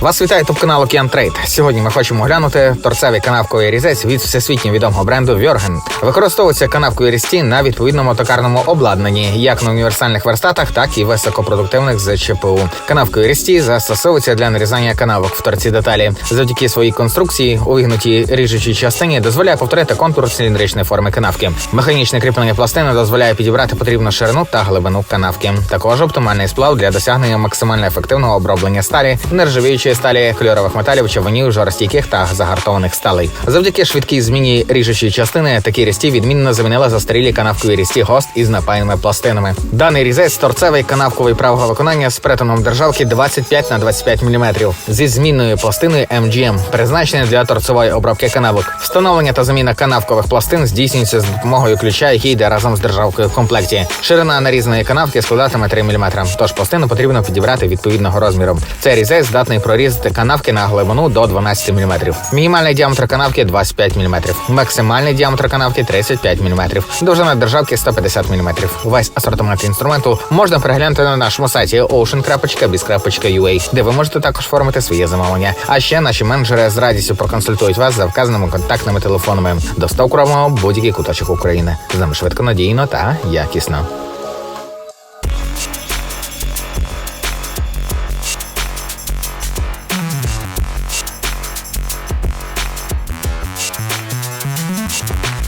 Вас вітає топ канал Океан Трейд. Сьогодні ми хочемо оглянути торцевий канавковий різець від всесвітньо відомого бренду Вьорген. Використовується канавкові різці на відповідному токарному обладнанні, як на універсальних верстатах, так і високопродуктивних з ЧПУ. Канавкові різці застосовуються для нарізання канавок в торці деталі. Завдяки своїй конструкції у вигнутій ріжучій частині дозволяє повторити контур циліндричної форми канавки. Механічне кріплення пластини дозволяє підібрати потрібну ширину та глибину канавки. Також оптимальний сплав для досягнення максимально ефективного оброблення сталі, нержавіючої сталі, кольорових металів, човенів, жаростійких та загартованих сталей. Завдяки швидкій зміні ріжучої частини такі різці відмінно замінили застарілі канавкові різці гост із напаяними пластинами. Даний різець торцевий канавковий правого виконання з перетином державки 25 на 25 мм зі змінною пластиною MGM, призначений для торцевої обробки канавок. Встановлення та заміна канавкових пластин здійснюється з допомогою ключа, який йде разом з державкою в комплекті. Ширина нарізаної канавки складатиме 3 мм, тож пластину потрібно підібрати відповідного розміру. Цей різець здатний прорізати канавки на глибину до 12 мм. Мінімальний діаметр канавки 25 мм. Максимальний діаметр канавки 35 мм. Довжина державки 150 мм. Весь асортимент інструменту можна переглянути на нашому сайті ocean.biz.ua, де ви можете також оформити своє замовлення. А ще наші менеджери з радістю проконсультують вас за вказаними контактними телефонами. Доставку робимо будь-який куточок України. З нами швидко, надійно та якісно. you